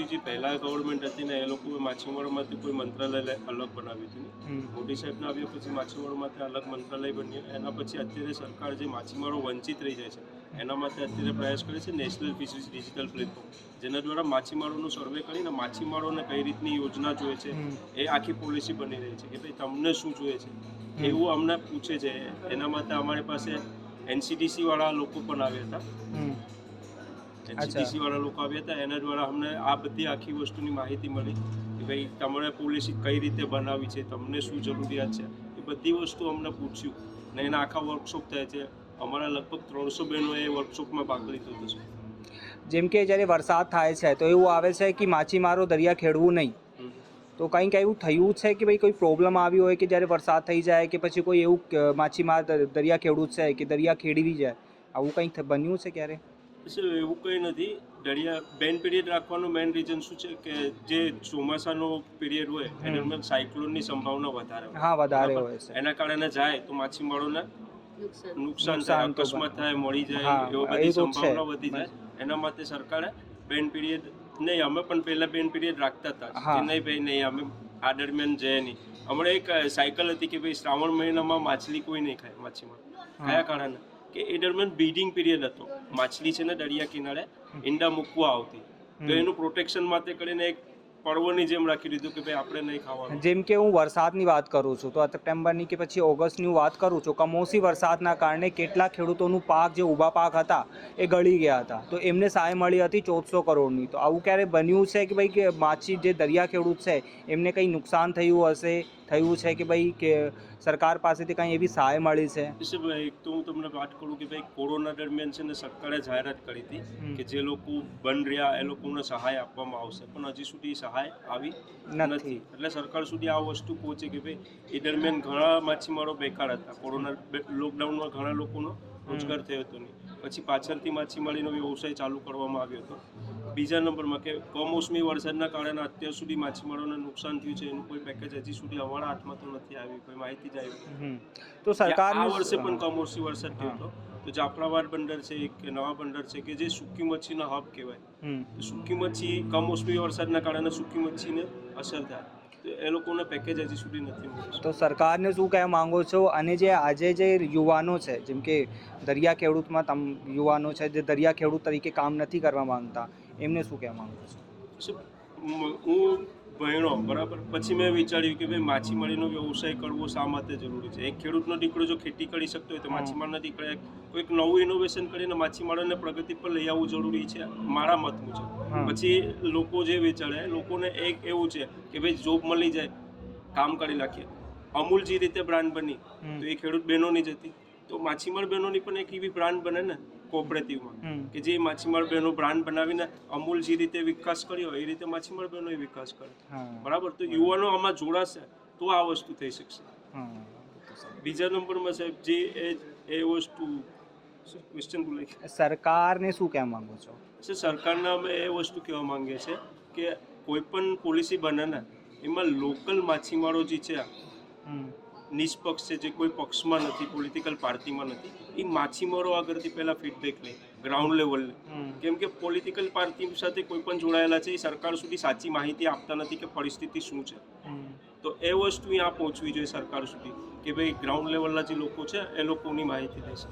સુધી જે પહેલા ગવર્મેન્ટ હતી ને એ લોકોએ માછીમારોમાંથી કોઈ મંત્રાલય અલગ બનાવ્યું હતું મોદી સાહેબને આવ્યા પછી માછીમારો માટે અલગ મંત્રાલય બન્યું. એના પછી અત્યારે સરકાર જે માછીમારો વંચિત રહી જાય છે એના માટે અત્યારે પ્રયાસ કરે છે નેશનલ ફિશરીઝ ડિજિટલ પ્લેટફોર્મ જેના દ્વારા માછીમારોનું સર્વે કરીને માછીમારોને કઈ રીતની યોજના જોઈએ છે એ આખી પોલિસી બની રહી છે કે ભાઈ તમને શું જોઈએ છે? એવું અમને પૂછે છે. એના માટે અમારી પાસે એનસીડીસી વાળા લોકો પણ આવ્યા હતા. હમ. વાળા લોકો આવ્યા હતા એના દ્વારા અમને આ બધી આખી વસ્તુની માહિતી મળી કે ભાઈ તમારે પોલિસી કઈ રીતે બનાવી છે તમને શું જરૂરિયાત છે? એ બધી વસ્તુ અમને પૂછ્યું ને એના આખા વર્કશોપ થાય છે. અમારા લગભગ ત્રણસો બહેનોએ એ વર્કશોપમાં ભાગ લીધો હતો છે જેમ કે જ્યારે વરસાદ થાય છે તો એવું આવે છે કે માછીમારો દરિયા ખેડવું નહીં. તો કંઈક એવું થયું છે કે ભાઈ કોઈ પ્રોબ્લેમ આવ્યો હોય કે જ્યારે વરસાદ થઈ જાય કે પછી કોઈ એવું માછીમાર દરિયા ખેડૂત છે કે દરિયા ખેડવી જાય આવું કંઈક બન્યું છે ક્યારે? એવું કંઈ નથી. દરિયા બેન પીરિયડ રાખવાનું મેઇન રીઝન શું છે કે જે ચોમાસાનો પીરિયડ હોય એ દરમિયાન સાયક્લોનની સંભાવના વધારે હોય. હા વધારે હોય છે. એના કારણે જાય તો માછીમારોને નુકસાન. થાય અકસ્માત થાય મળી જાય એવો બધી સંભાવના વધી જાય. એના માટે સરકારે બેન પીરિયડ નહીં અમે પણ પહેલા બેન પીરિયડ રાખતા હતા. નહીં ભાઈ નહીં અમે આ દરમિયાન જઈએ નહીં. હમણાં એક સાયકલ હતી કે ભાઈ શ્રાવણ મહિનામાં માછલી કોઈ નહીં ખાય માછીમાર. કયા કારણે? કે એ દરમિયાન બ્રીડિંગ પીરિયડ હતો. માછલી છે ને દરિયા કિનારે ઈંડા મૂકવા આવતી. તો એનું પ્રોટેક્શન માટે કરીને એક પર્વની જેમ રાખી દીધું કે ભાઈ આપણે નહીં ખાવાનું. જેમ કે હું વરસાદની વાત કરું છું તો સપ્ટેમ્બરની કે પછી ઓગસ્ટની વાત કરું છું કમોસમી વરસાદના કારણે કેટલા ખેડૂતોનું પાક જે ઊભા પાક હતા એ ગળી ગયા હતા. તો એમને સહાય મળી હતી ચૌદસો કરોડની. તો આવું ક્યારે બન્યું છે કે ભાઈ કે માછી જે દરિયા ખેડૂત છે એમને કંઈ નુકસાન થયું હશે? થયું છે કે ભાઈ કે સરકાર પાસેથી કંઈ એવી સહાય મળી છે? એક તો હું તમને વાત કરું કે ભાઈ કોરોના દરમિયાન છે ને સરકારે જાહેરાત કરી હતી કે જે લોકો બંધ રહ્યા એ લોકોને સહાય આપવામાં આવશે. પણ હજી સુધી સહાય આવી નથી. એટલે સરકાર સુધી આ વસ્તુ પહોંચે કે ભાઈ એ દરમિયાન ઘણા માછીમારો બેકાર હતા. કોરોના લોકડાઉનમાં ઘણા લોકોનો રોજગાર થયો હતો નહીં. પછી પાછળથી માછીમારીનો વ્યવસાય ચાલુ કરવામાં આવ્યો હતો. બીજા નંબરમાં કે કમોસમી વરસાદના કારણે અત્યાર સુધી માછીમારોને નુકસાન થયું છે એનું કોઈ પેકેજ હજી સુધી અમારા હાથમાં તો નથી આવ્યું કોઈ માહિતી જ આવી તો સરકાર આ વર્ષે પણ કમોસમી વરસાદ થયો હતો. તો જાફરાબાદ બંદર છે એક નવા બંદર છે કે જે સૂકી મચ્છીનો હબ કહેવાય. તો સૂકી મચ્છી કમોસમી વરસાદના કારણે સૂકી મચ્છીને અસર થાય. એ લોકોને પેકેજ હજી સુધી નથી તો સરકારને શું કહેવા માંગો છો? અને જે આજે જે યુવાનો છે જેમ કે દરિયા ખેડૂતમાં તમ યુવાનો છે જે દરિયા ખેડૂત તરીકે કામ નથી કરવા માંગતા એમને શું કહેવા માંગુ છું? હું ભણ્યો બરાબર? પછી મેં વિચાર્યું કે ભાઈ માછીમારીનો વ્યવસાય કરવો શા માટે જરૂરી છે? એક ખેડૂતનો દીકરો જો ખેતી કરી શકતો હોય તો માછીમારના દીકરાએ કોઈક નવું ઇનોવેશન કરીને માછીમારોને પ્રગતિ પર લઈ આવવું જરૂરી છે મારા મત મુજબ. પછી લોકો જે વિચારે લોકોને એક એવું છે કે ભાઈ જોબ મળી જાય કામ કરી નાખીએ. અમૂલ જે રીતે બ્રાન્ડ બની તો એ ખેડૂત બહેનોની જ હતી. તો માછીમાર બહેનોની પણ એક એવી બ્રાન્ડ બને ને કોઓપરેટિવમાં કે જે માછીમાર બહેનો બ્રાન્ડ બનાવીને અમૂલ જે રીતે વિકાસ કર્યો એ રીતે માછીમાર બહેનો વિકાસ કરે બરાબર? તો યુવાનો આમાં જોડાશે તો આ વસ્તુ થઈ શકશે. બીજા નંબરમાં સાહેબ જે એ એ વસ્તુ ક્વેશ્ચન બોલાઈ સરકારને શું કહેવા માંગો છો? સર સરકારને અમે એ વસ્તુ કહેવા માંગીએ છીએ કે કોઈ પણ પોલિસી બને ને એમાં લોકલ માછીમારો જે છે. નિષ્પક્ષ છે જે કોઈ પક્ષમાં નથી પોલિટિકલ પાર્ટીમાં નથી એ માછીમારો આગળથી પહેલાં ફીડબેક લે ગ્રાઉન્ડ લેવલે કેમ કે પોલિટિકલ પાર્ટી સાથે કોઈ પણ જોડાયેલા છે એ સરકાર સુધી સાચી માહિતી આપતા નથી કે પરિસ્થિતિ શું છે. તો એ વસ્તુ અહીંયા પહોંચવી જોઈએ સરકાર સુધી કે ભાઈ ગ્રાઉન્ડ લેવલના જે લોકો છે એ લોકોની માહિતી લેશે.